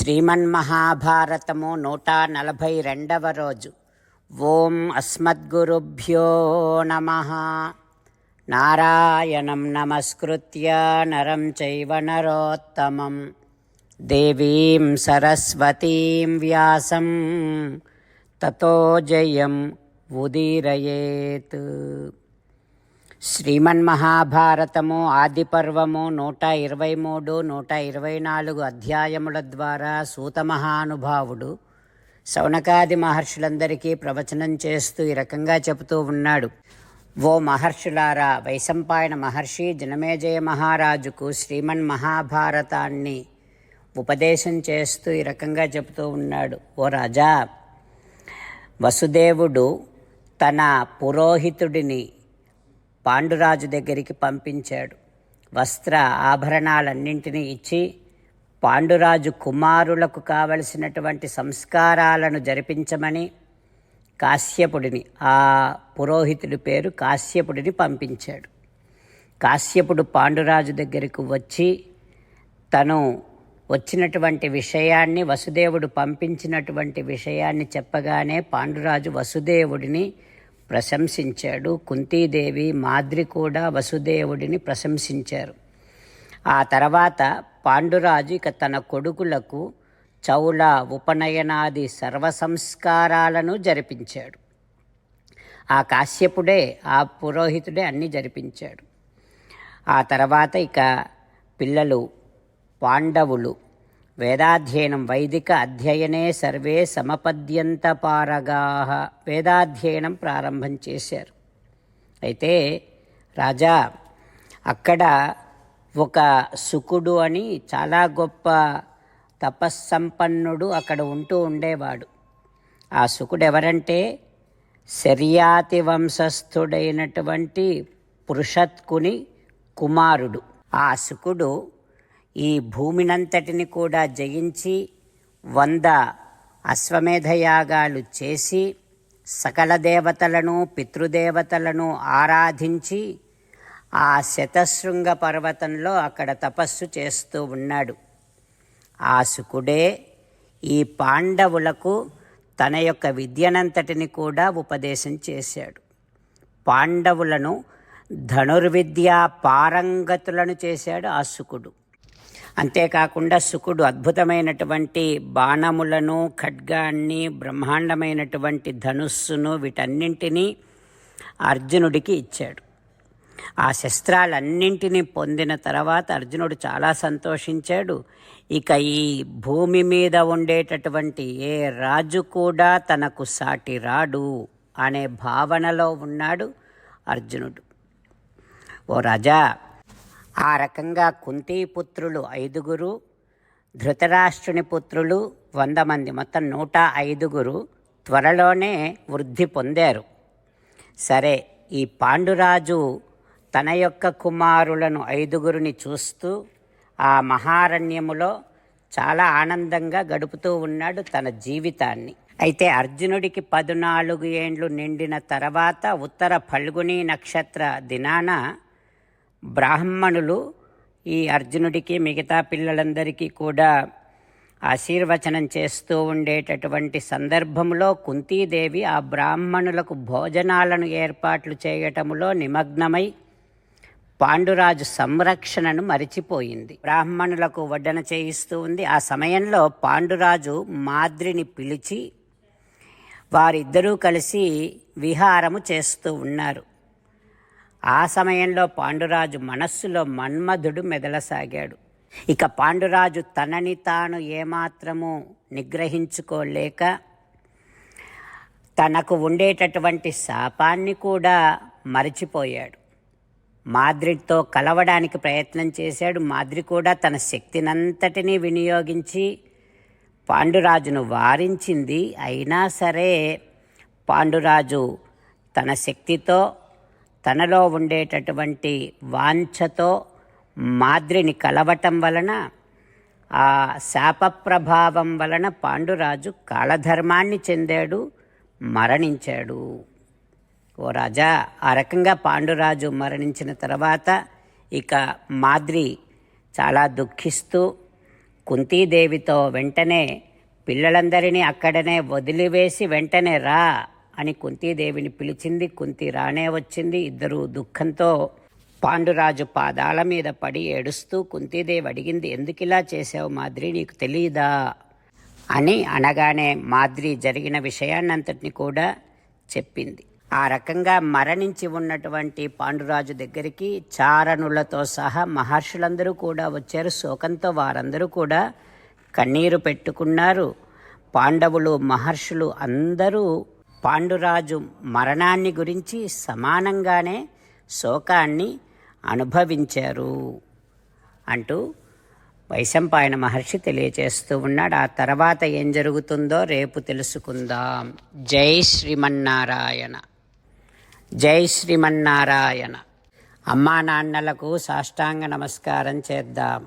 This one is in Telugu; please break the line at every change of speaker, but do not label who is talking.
శ్రీమన్మహాభారతము నూట నలభై రెండవ రోజు. ఓం అస్మద్గురుభ్యో నమ. నారాయణం నమస్కృత్య నరం చైవ నరోత్తమం. దేవీం సరస్వతీం వ్యాసం. తతో జయం ఉదీరయేత్. శ్రీమన్మహాభారతము ఆదిపర్వము నూట ఇరవై మూడు నూట ఇరవై నాలుగు అధ్యాయముల ద్వారా సూత మహానుభావుడు శౌనకాది మహర్షులందరికీ ప్రవచనం చేస్తూ ఈ రకంగా చెబుతూ ఉన్నాడు. ఓ మహర్షులారా వైశంపాయన మహర్షి జనమేజయ మహారాజుకు శ్రీమన్ మహాభారతాన్ని ఉపదేశం చేస్తూ ఈ రకంగా చెబుతూ ఉన్నాడు. ఓ రాజా వసుదేవుడు తన పురోహితుడిని పాండురాజు దగ్గరికి పంపించాడు. వస్త్ర ఆభరణాలన్నింటినీ ఇచ్చి పాండురాజు కుమారులకు కావలసినటువంటి సంస్కారాలను జరిపించమని కాశ్యపుడిని ఆ పురోహితుడి పేరు కాశ్యపుడిని పంపించాడు. కాశ్యపుడు పాండురాజు దగ్గరకు వచ్చి తను వచ్చినటువంటి విషయాన్ని వసుదేవుడు పంపించినటువంటి విషయాన్ని చెప్పగానే పాండురాజు వసుదేవుడిని ప్రశంసించాడు. కుంతీదేవి మాద్రి కూడా వసుదేవుడిని ప్రశంసించారు. ఆ తర్వాత పాండురాజు ఇక తన కొడుకులకు చౌల ఉపనయనాది సర్వసంస్కారాలను జరిపించాడు. ఆ కాశ్యపుడే ఆ పురోహితుడే అన్నీ జరిపించాడు. ఆ తర్వాత ఇక పిల్లలు పాండవులు వేదాధ్యయనం వైదిక అధ్యయనే సర్వే సమపద్యంత పారగా వేదాధ్యయనం ప్రారంభం చేశారు. అయితే రాజా అక్కడ ఒక సుకుడు అని చాలా గొప్ప తపస్సంపన్నుడు అక్కడ ఉంటూ ఉండేవాడు. ఆ సుకుడు ఎవరంటే శర్యాతి వంశస్థుడైనటువంటి పురుషత్కుని కుమారుడు. ఆ సుకుడు ఈ భూమినంతటిని కూడా జయించి వంద అశ్వమేధయాగాలు చేసి సకల దేవతలను పితృదేవతలను ఆరాధించి ఆ శతశృంగ పర్వతంలో అక్కడ తపస్సు చేస్తూ ఉన్నాడు. ఆ శుకుడే ఈ పాండవులకు తన యొక్క విద్యనంతటిని కూడా ఉపదేశం చేశాడు. పాండవులను ధనుర్విద్యా పారంగతులను చేశాడు ఆ శుకుడు. అంతేకాకుండా శుకుడు అద్భుతమైనటువంటి బాణములను ఖడ్గాన్ని బ్రహ్మాండమైనటువంటి ధనుస్సును వీటన్నింటినీ అర్జునుడికి ఇచ్చాడు. ఆ శస్త్రాలన్నింటినీ పొందిన తర్వాత అర్జునుడు చాలా సంతోషించాడు. ఇక ఈ భూమి మీద ఉండేటటువంటి ఏ రాజు కూడా తనకు సాటి రాడు అనే భావనలో ఉన్నాడు అర్జునుడు. ఓ రాజా ఆ రకంగా కుంతీ పుత్రులు ఐదుగురు ధృతరాష్ట్రుని పుత్రులు వంద మంది మొత్తం నూట ఐదుగురు త్వరలోనే వృద్ధి పొందారు. సరే ఈ పాండురాజు తన యొక్క కుమారులను ఐదుగురిని చూస్తూ ఆ మహారణ్యములో చాలా ఆనందంగా గడుపుతూ ఉన్నాడు తన జీవితాన్ని. అయితే అర్జునుడికి పద్నాలుగు ఏండ్లు నిండిన తర్వాత ఉత్తర ఫల్గుని నక్షత్ర దినాన బ్రాహ్మణులు ఈ అర్జునుడికి మిగతా పిల్లలందరికీ కూడా ఆశీర్వచనం చేస్తూ ఉండేటటువంటి సందర్భంలో కుంతీదేవి ఆ బ్రాహ్మణులకు భోజనాలను ఏర్పాట్లు చేయటములో నిమగ్నమై పాండురాజు సంరక్షణను మరిచిపోయింది. బ్రాహ్మణులకు వడ్డన చేయిస్తూ ఉంది. ఆ సమయంలో పాండురాజు మాద్రిని పిలిచి వారిద్దరూ కలిసి విహారము చేస్తూ ఉన్నారు. ఆ సమయంలో పాండురాజు మనస్సులో మన్మధుడు మెదలసాగాడు. ఇక పాండురాజు తనని తాను ఏమాత్రము నిగ్రహించుకోలేక తనకు ఉండేటటువంటి శాపాన్ని కూడా మరచిపోయాడు. మాద్రితో కలవడానికి ప్రయత్నం చేశాడు. మాద్రి కూడా తన శక్తినంతటినీ వినియోగించి పాండురాజును వారించింది. అయినా సరే పాండురాజు తన శక్తితో తనలో ఉండేటటువంటి వాంఛతో మాద్రిని కలవటం వలన ఆ శాప ప్రభావం వలన పాండురాజు కాళధర్మాన్ని చెందాడు మరణించాడు. ఓ రాజా ఆ రకంగా పాండురాజు మరణించిన తర్వాత ఇక మాద్రి చాలా దుఃఖిస్తూ కుంతీదేవితో వెంటనే పిల్లలందరినీ అక్కడనే వదిలివేసి వెంటనే రా అని కుంతీదేవిని పిలిచింది. కుంతి రానే వచ్చింది. ఇద్దరు దుఃఖంతో పాండురాజు పాదాల మీద పడి ఏడుస్తూ కుంతీదేవి అడిగింది ఎందుకు ఇలా చేసావు మాద్రి? నీకు తెలియదా అని అనగానే మాద్రి జరిగిన విషయాన్నంతటిని కూడా చెప్పింది. ఆ రకంగా మరణించి ఉన్నటువంటి పాండురాజు దగ్గరికి చారణులతో సహా మహర్షులందరూ కూడా వచ్చారు. శోకంతో వారందరూ కూడా కన్నీరు పెట్టుకున్నారు. పాండవులు మహర్షులు అందరూ పాండురాజు మరణాన్ని గురించి సమానంగానే శోకాన్ని అనుభవించారు అంటూ వైశంపాయన మహర్షి తెలియచేస్తూ ఉన్నాడు. ఆ తర్వాత ఏం జరుగుతుందో రేపు తెలుసుకుందాం. జై శ్రీమన్నారాయణ. జై శ్రీమన్నారాయణ. అమ్మా నాన్నలకు సాష్టాంగ నమస్కారం చేద్దాం.